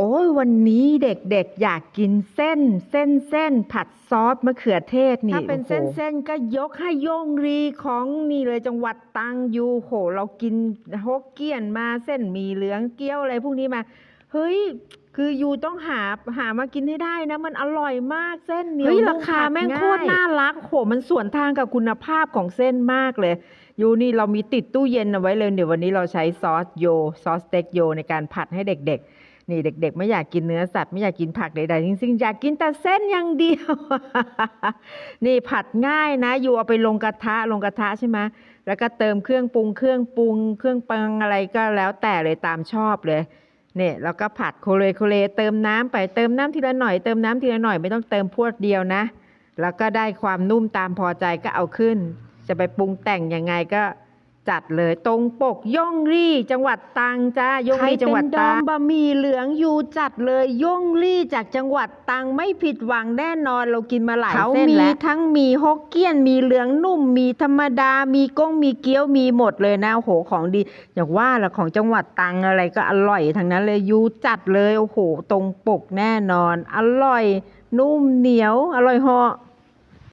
โอ้ยวันนี้เด็กๆ อยากกินเส้น เส้นเส้นผัดซอสมะเขือเทศนี่ถ้าเป็นเส้นโอ้โหเส้นก็ยกให้โย่งรีของนี่เลยจังหวัดตรังยูโห เรากินฮกเกี้ยนมาเส้นหมีเหลืองเกี๊ยวอะไรพวกนี้มาเฮ้ยคือยูต้องหาหามากินให้ได้นะ มันอร่อยมากเส้นเหนียวเฮ้ยนุ่ราคาผัดแม่งง่ยโคตรน่ารักโหมันสวนทางกับคุณภาพของเส้นมากเลยยูนี่เรามีติดตู้เย็นเอาไว้เลยเดี๋ยววันนี้เราใช้ซอสโยซอสสเต็กโยในการผัดให้เด็กๆ นี่เด็ก ๆ ไม่อยากกินเนื้อสัตว์ไม่อยากกินผักใดๆจริงๆอยากกินแต่เส้นอย่างเดียว นี่ผัดง่ายนะอยู่เอาไปลงกระทะลงกระทะใช่ไหมแล้วก็เติมเครื่องปรุงเครื่องปรุง เครื่องปรุงอะไรก็แล้วแต่เลยตามชอบเลยเนี่ยแล้วก็ผัดโคเลโคเลเติมน้ำไปเติมน้ำทีละหน่อยเติมน้ำทีละหน่อยไม่ต้องเติมพวดเดียวนะ แล้วก็ได้ความนุ่มตามพอใจก็เอาขึ้น จะไปปรุงแต่งยังไงก็ จัดเลยตรงปกย่องรี่จังหวัดตรังจ้าย่องใครรี่จังหวัดเป็นตดรัองมบะหมี่เหลืองยูจัดเลยย่องรี่จากจังหวัดตรังไม่ผิดหวังแน่นอนเรากินมาหลายเขาเส้นมีแล้วทั้งมีฮกเกี้ยนมีเหลืองนุ่มมีธรรมดา มีก้งมีเกี๊ยวมีหมดเลยนะโอ้โหของดีอย่างว่าละของจังหวัดตรังอะไรก็อร่อยทั้งนั้นเลยยูจัดเลยโอ้โหตรงปกแน่นอน อร่อยนุ่มเหนียวอร่อยเหาะ